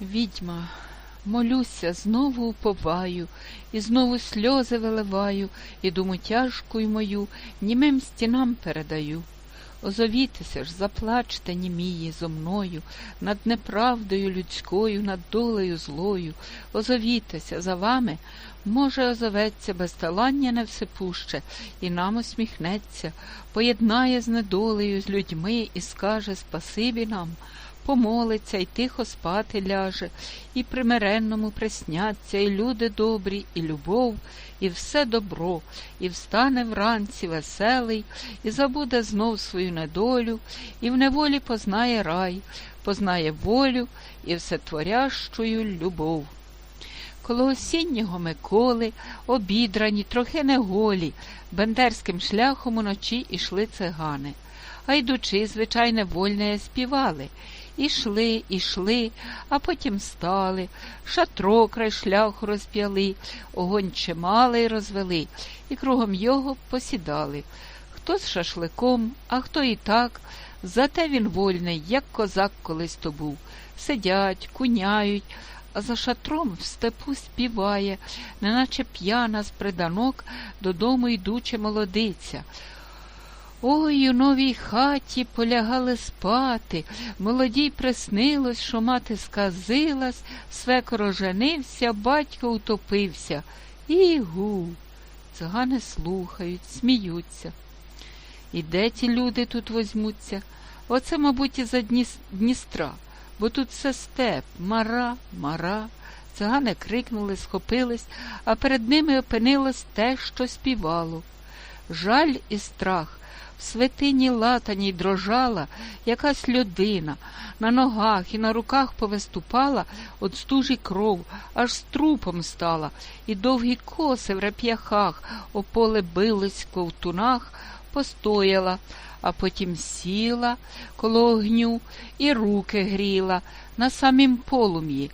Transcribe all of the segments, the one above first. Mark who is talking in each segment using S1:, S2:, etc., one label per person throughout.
S1: Відьма, молюся, знову уповаю, і знову сльози виливаю, і думу тяжку й мою німим стінам передаю. Озовітеся ж, заплачте, німії, зо мною, над неправдою людською, над долею злою. Озовітеся за вами, може, озоветься безталання не всепуще, і нам усміхнеться, поєднає з недолею, з людьми і скаже спасибі нам помолиться і тихо спати ляже, і примиренному присняться, і люди добрі, і любов, і все добро, і встане вранці веселий, і забуде знов свою недолю, і в неволі познає рай, познає волю і всетворящую любов. Коло осіннього Миколи, обідрані, трохи неголі, бендерським шляхом уночі ішли цигани. А йдучи, звичайне, вольне співали. Ішли, ішли, а потім стали, шатро край шляху розп'яли, огонь чималий розвели, і кругом його посідали. Хто з шашликом, а хто і так, зате він вольний, як козак колись то був. Сидять, куняють, а за шатром в степу співає, неначе п'яна з приданок додому йдуче молодиця. Ой, у новій хаті полягали спати, молодій приснилось, що мати сказилась, свекор оженився, батько утопився. Ігу. Цигани слухають, сміються. І де ті люди тут возьмуться? Оце, мабуть, із за Дніс- Дністра, бо тут все степ, мара, мара. Цигани крикнули, схопились, а перед ними опинилось те, що співало. Жаль і страх. В святині латаній дрожала якась людина, на ногах і на руках повиступала от стужі кров, аж з трупом стала, і довгі коси в реп'яхах о поле бились в ковтунах, постояла, а потім сіла коло огню і руки гріла на самім полум'ї.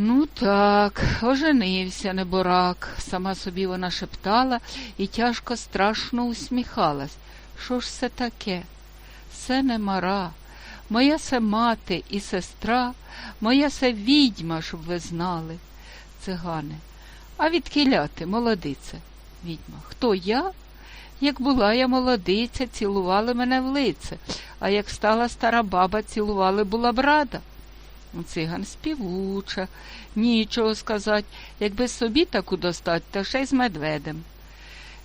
S1: Ну так, оженився неборак, сама собі вона шептала і тяжко страшно усміхалась. Що ж це таке? Це не мара, моя се мати і сестра, моя се відьма, щоб ви знали. Цигани. А відкиляти, молодице? Відьма. Хто я? Як була я молодиця, цілували мене в лице, а як стала стара баба, цілували була б рада. Циган співуча, нічого сказать, якби собі таку достать, то ще й з медведем.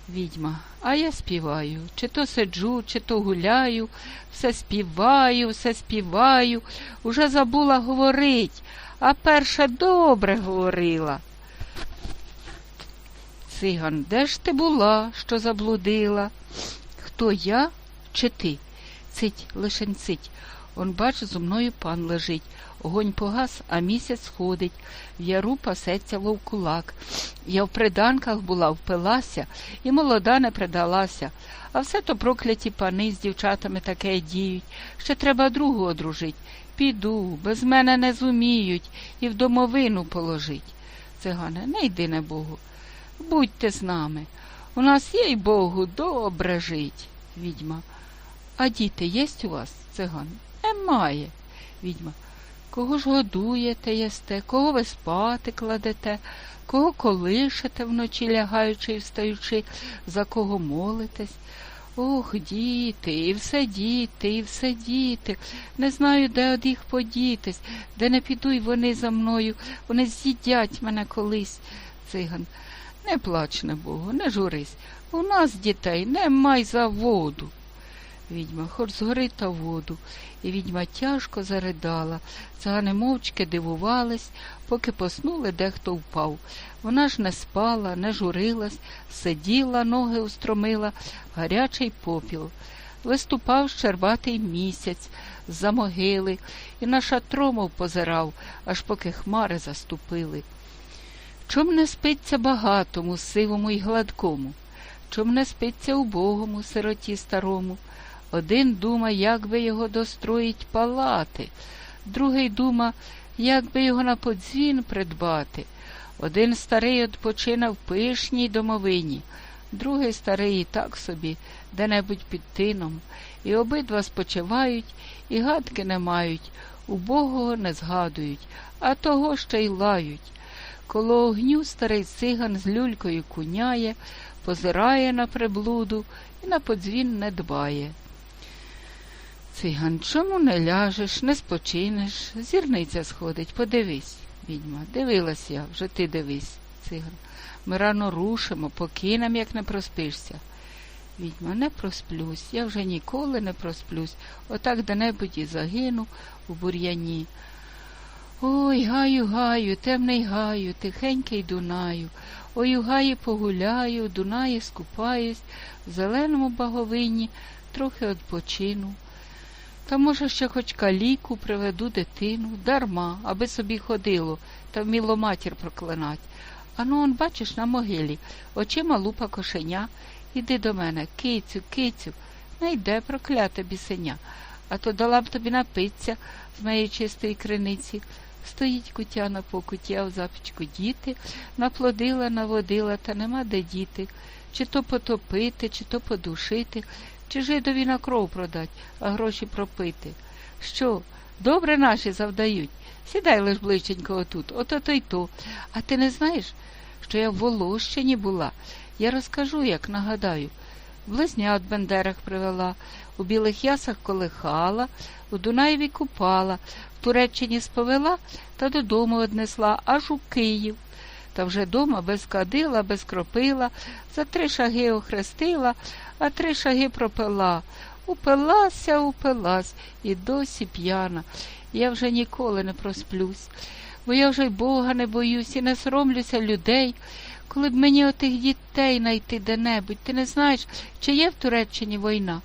S1: Відьма, а я співаю, чи то сиджу, чи то гуляю, все співаю, все співаю, уже забула говорить, а перша добре говорила. Циган, де ж ти була, що заблудила? Хто я чи ти? Цить, лишень цить. Он, бач, зо мною пан лежить. Огонь погас, а місяць ходить. В яру пасеться вовкулак. Я в приданках була, впилася, і молода не придалася. А все то прокляті пани з дівчатами таке діють. Ще треба другу одружить. Піду, без мене не зуміють, і в домовину положить. Цигане, не йди не Богу. Будьте з нами. У нас, їй Богу, добре жить. Відьма. А діти єсть у вас, циган? Немає. Відьма. Кого ж годуєте, єсте, кого ви спати кладете, кого колишете вночі лягаючи і встаючи, за кого молитесь? Ох, діти, і все діти, і все діти. Не знаю, де од їх подітись, де не піду й вони за мною, вони з'їдять мене колись. Циган. Не плач на Богу, не журись. У нас дітей немай за воду. Відьма, хоч згори та воду, і відьма тяжко заридала. Цигани мовчки дивувались, поки поснули, дехто впав. Вона ж не спала, не журилась, сиділа, ноги устромила, в гарячий попіл. Виступав щербатий місяць з-за могили і на шатромов позирав, аж поки хмари заступили. Чом не спиться багатому, сивому й гладкому? Чом не спиться убогому, сироті старому? Один дума, як би його достроїть палати, другий дума, як би його на подзвін придбати. Один старий odpoчина в пишній домовині, другий старий і так собі, де-небудь під тином, і обидва спочивають, і гадки не мають, убогого не згадують, а того ще й лають. Коло огню старий циган з люлькою куняє, позирає на приблуду і на подзвін не дбає. Циган, чому не ляжеш, не спочинеш? Зірниця сходить, подивись, відьма. Дивилась я, вже ти дивись, циган. Ми рано рушимо, покинем, як не проспишся. Відьма, не просплюсь, я вже ніколи не просплюсь, отак де-небудь і загину у бур'яні. Ой, гаю, гаю, темний гаю, тихенький Дунаю. Ой, у гаї погуляю, Дунаї скупаюсь, в зеленому баговині трохи відпочину. Та, може, ще хоч каліку приведу дитину, дарма, аби собі ходило, та вміло матір проклинать. Ану, он, бачиш, на могилі, очима лупа кошеня. Іди до мене, кицю, кицю, не йде прокляте бісеня, а то дала б тобі напиться з моєї чистої криниці. Стоїть кутя на покуті, а в запічку діти, наплодила, наводила, та нема де діти. Чи то потопити, чи то подушити, чи жидові на кров продать, а гроші пропити. Що, добре наші завдають? Сідай лиш ближченько отут, ото то й то. А ти не знаєш, що я в Волощині була? Я розкажу, як нагадаю. Близнят в Бендерах привела, у білих ясах колихала, у Дунаєві купала, в Туреччині сповела та додому однесла, аж у Київ. Та вже дома без кадила, без кропила, за три шаги охрестила, а три шаги пропила. Упилася, упилась, і досі п'яна. Я вже ніколи не просплюсь, бо я вже й Бога не боюсь і не соромлюся людей. Коли б мені отих дітей найти де-небудь, ти не знаєш, чи є в Туреччині війна?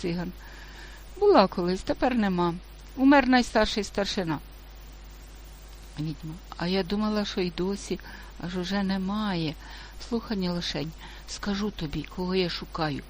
S1: Циган. Була колись, тепер нема. Умер найстарший старшина. Відьма. А я думала, що й досі, аж уже немає. Слухай, лишень, скажу тобі, кого я шукаю.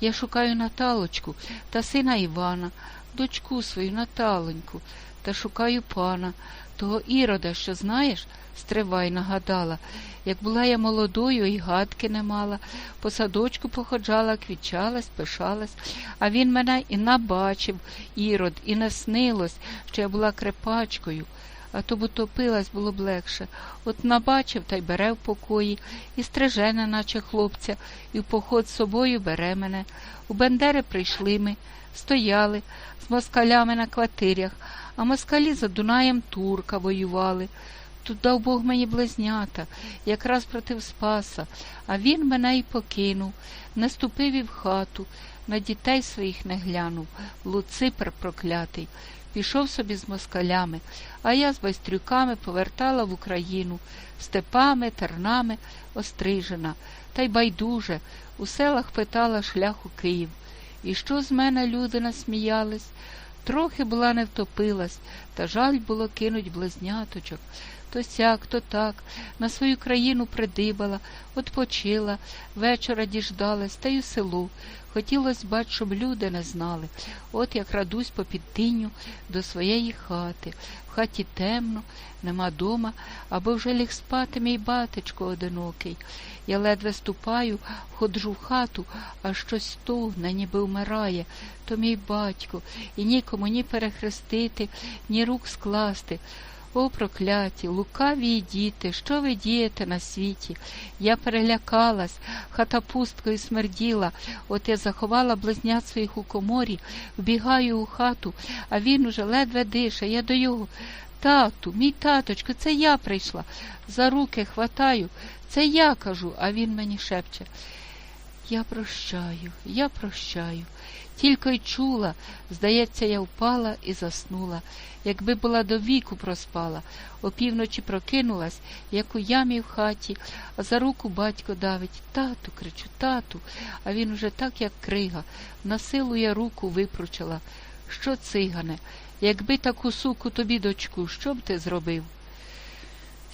S1: Я шукаю Наталочку та сина Івана, дочку свою Наталеньку, та шукаю пана, того ірода, що знаєш, стривай, нагадала. Як була я молодою і гадки не мала, по садочку походжала, квічалась, пишалась, а він мене і набачив, ірод, і не снилось, що я була крепачкою, а то б утопилась було б легше. От набачив та й бере в покої, і стрижене, наче хлопця, і в поход з собою бере мене. У Бендери прийшли ми, стояли з москалями на квартирях, а москалі за Дунаєм турка воювали. Тут дав Бог мені близнята, якраз проти Спаса, а він мене й покинув, не ступив і в хату, на дітей своїх не глянув, Луципер проклятий. Пішов собі з москалями, а я з байстрюками повертала в Україну, степами, тернами острижена, та й байдуже, у селах питала шлях у Київ. І що з мене люди насміялись? Трохи була не втопилась, та жаль було кинуть близняточок. То сяк, то так, на свою країну придибала, отпочила, вечора діждалась, та й у село. Хотілось бач, щоб люди не знали. От як радусь по підтиню до своєї хати. В хаті темно, нема дома, або вже ліг спати мій батечко одинокий. Я ледве ступаю, ходжу в хату, а щось стогне, ніби вмирає. То мій батько, і нікому ні перехрестити, ні рук скласти. О, прокляті, лукаві діти, що ви дієте на світі? Я перелякалась, хата пусткою смерділа, от я заховала близнят своїх у коморі, вбігаю у хату, а він уже ледве дише, я до його. Тату, мій таточко, це я прийшла. За руки хватаю, це я кажу, а він мені шепче. Я прощаю, я прощаю. Тільки й чула, здається, я впала і заснула. Якби була до віку проспала, опівночі прокинулась, як у ямі в хаті, а за руку батько давить. Тату, кричу, тату, а він уже так, як крига. На силу я руку випручила. Що, цигане, якби таку суку тобі, дочку, що б ти зробив?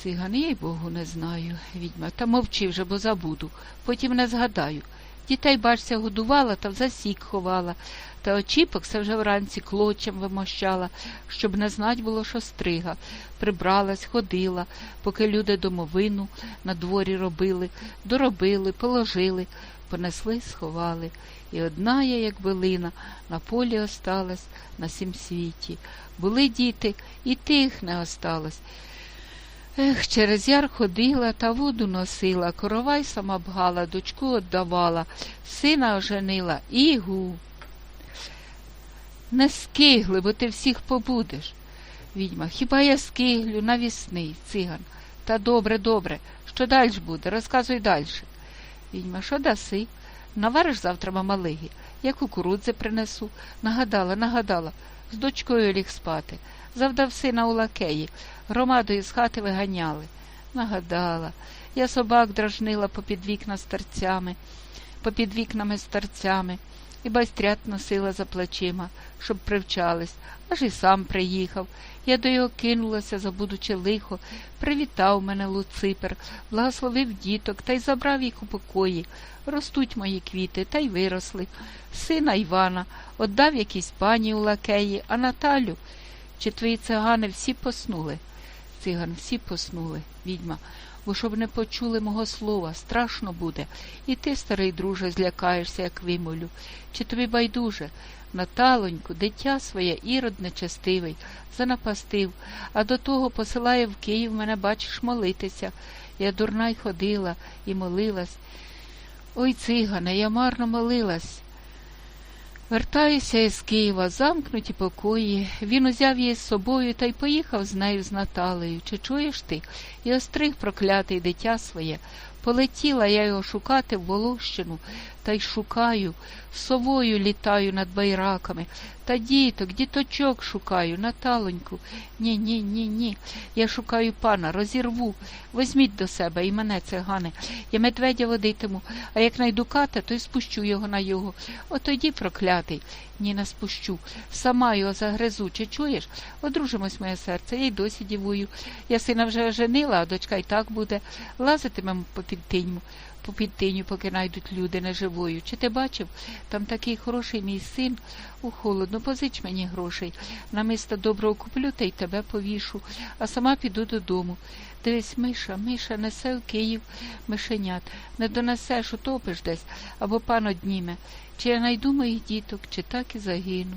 S1: Циган, їй богу, не знаю, відьма, та мовчи вже, бо забуду, потім не згадаю. Дітей, бачся, годувала та в засік ховала, та очіпок все вже вранці клочем вимощала, щоб не знать було, що стрига. Прибралась, ходила, поки люди домовину на дворі робили, доробили, положили, понесли, сховали. І одна я, як билина, на полі осталась на сім світі. Були діти, і тих не осталось. Ех, через яр ходила та воду носила, коровай сама бгала, дочку отдавала, сина оженила, ігу. Не скигли, бо ти всіх побудеш. Відьма, хіба я скиглю навісний, циган. Та добре, добре. Що дальш буде? Розказуй дальше. Відьма, що даси? Навариш завтра мамалиги. Я кукурудзи принесу. Нагадала, нагадала. З дочкою ліг спати. Завдав сина у лакеї. Громадою з хати виганяли. Нагадала. Я собак дражнила попід вікна старцями, попід вікнами старцями, і байстрят носила за плечима, щоб привчались, аж і сам приїхав. Я до його кинулася, забудучи лихо, привітав мене Луципер, благословив діток та й забрав їх у покої. Ростуть мої квіти, та й виросли. Сина Івана отдав якійсь пані у лакеї, а Наталю. Чи твої цигани всі поснули? Циган, всі поснули, відьма, бо щоб не почули мого слова, страшно буде. І ти, старий друже, злякаєшся, як вимолю. Чи тобі байдуже? Наталоньку, дитя своє, ірод нечестивий, занапастив, а до того посилає в Київ мене, бачиш, молитися. Я дурна й ходила і молилась. Ой, цигане, я марно молилась. Вертаюся із Києва, замкнуті покої. Він узяв її з собою та й поїхав з нею з Наталею. Чи чуєш ти? І остриг проклятий дитя своє. Полетіла я його шукати в Волощину, та й шукаю, совою літаю над байраками, та діток, діточок шукаю, Наталоньку. Ні, ні, ні, ні. Я шукаю пана, розірву. Возьміть до себе і мене, цигане. Я медведя водитиму, а як найду ката, то й спущу його на його. От тоді проклятий. Ні, не спущу. Сама його загризу. Чи чуєш? Одружимось, моє серце, я й досі дівую. Я сина вже оженила, а дочка й так буде. Лазитимемо по підтиньму. По підтиню, поки найдуть люди неживою. Чи ти бачив? Там такий хороший мій син. У холодно, позич мені грошей. Намисто доброго куплю та й тебе повішу, а сама піду додому. Дивись, Миша, Миша, несе в Київ мишенят. Не донесеш, утопиш десь, або пан одніме. Чи я найду моїх діток, чи так і загину.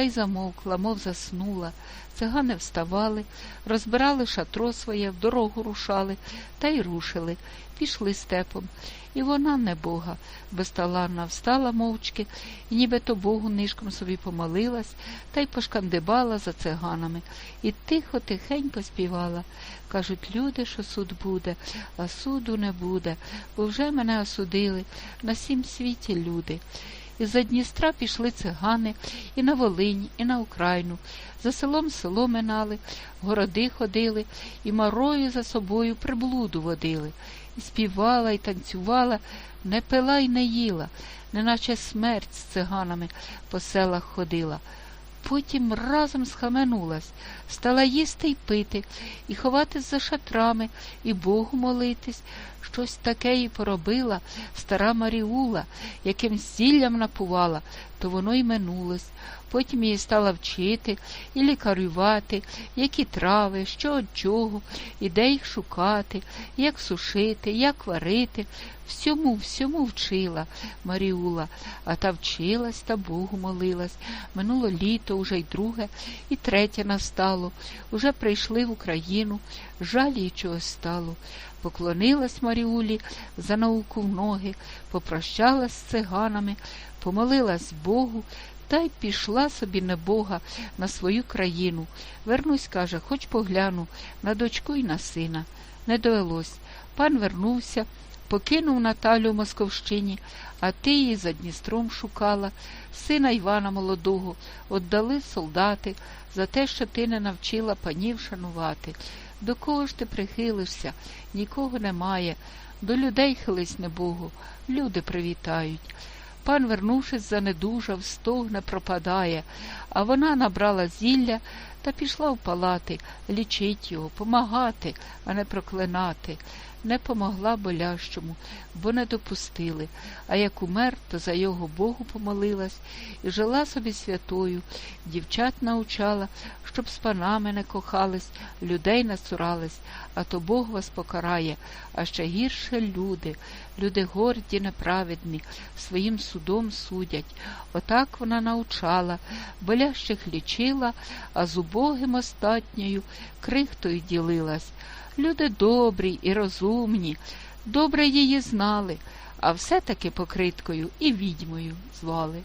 S1: Та й замовкла, мов заснула. Цигани вставали, розбирали шатро своє, в дорогу рушали, та й рушили, пішли степом. І вона, не Бога, безталанна, встала мовчки, і нібито Богу нишком собі помолилась, та й пошкандибала за циганами, і тихо, тихенько співала. Кажуть люди, що суд буде, а суду не буде, бо вже мене осудили на сім світі люди. Із-за Дністра пішли цигани і на Волинь, і на Україну. За селом село минали, городи ходили, і марою за собою приблуду водили. І співала, і танцювала, не пила й не їла, неначе смерть з циганами по селах ходила. Потім разом схаменулась, стала їсти й пити, і ховатись за шатрами, і Богу молитись. Щось таке їй поробила стара Маріула, яким зіллям напувала, то воно й минулось. Потім її стала вчити і лікарювати, які трави, що от чого, і де їх шукати, як сушити, як варити. Всьому, всьому вчила Маріула, а та вчилась та Богу молилась. Минуло літо, уже й друге, і третє настало. Уже прийшли в Україну, жаль їй чогось стало. Поклонилась Маріулі за науку в ноги, попрощалась з циганами, помолилась Богу та й пішла собі не Бога на свою країну. Вернусь, каже, хоч погляну на дочку й на сина. Не довелось. Пан вернувся, покинув Наталю в Московщині, а ти її за Дністром шукала, сина Івана молодого, отдали солдати за те, що ти не навчила панів шанувати. До кого ж ти прихилишся? Нікого немає. До людей хились не Богу, люди привітають. Пан, вернувшись, занедужав, стогне пропадає, а вона набрала зілля та пішла в палати, лічить його, помагати, а не проклинати. Не помогла болящому, бо не допустили, а як умер, то за його Богу помолилась і жила собі святою, дівчат научала, щоб з панами не кохались, людей не цурались, а то Бог вас покарає, а ще гірше люди, люди горді, неправедні, своїм судом судять. Отак вона научала, болящих лічила, а з убогим остатньою крихтою ділилась. Люди добрі і розумні, добре її знали, а все-таки покриткою і відьмою звали.